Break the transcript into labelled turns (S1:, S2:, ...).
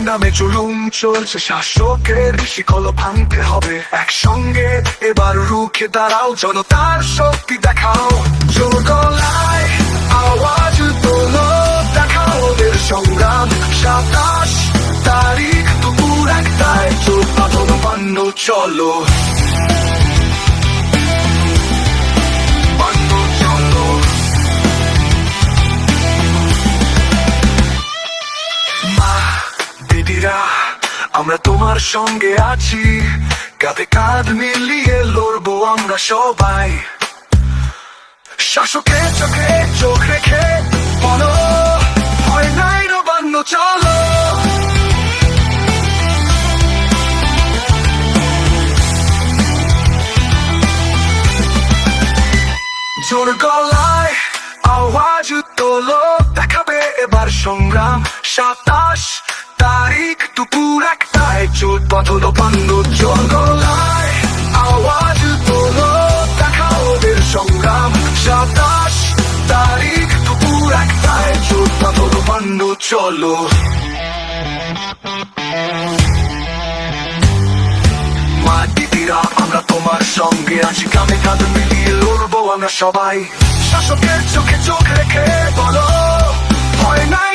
S1: নামে জুলুম চলছে, শাসকের শিকল ভাঙতে হবে। একসঙ্গে এবার রুখে দাঁড়াও জনতার শক্তি দেখাও। জোর আওয়াজ তোলো, দেখাও ওদের সংগ্রাম। সাতাশ তারিখ দুপুর একটায়, চোখ পাথর চলো। আমরা তোমার সঙ্গে আছি। কাঁধে কাঁধ মিলিয়ে লড়বো আমরা সবাই। শাসকের চোখে চোখ রেখে বলো, ভয় নাই নবান্ন চলো। জোর গলায় আওয়াজ তোলো, দেখাবে এবার সংগ্রাম সাতাশ তারিখ দুপুর একটায় চোট বাঁধল পান্ন জোর গলায় আওয়াজ তোলো, দেখা ওদের সংগ্রাম। সাতাশ তারিখ দুপুর একটায় চোট বাঁধল পান্ন চলো। মা দিদিরা আমরা তোমার সঙ্গে আছি। কামে কাঁধ মিলিয়ে লড়বো আমরা সবাই। শাসকের চোখে চোখ রেখে বলো, হয় নাই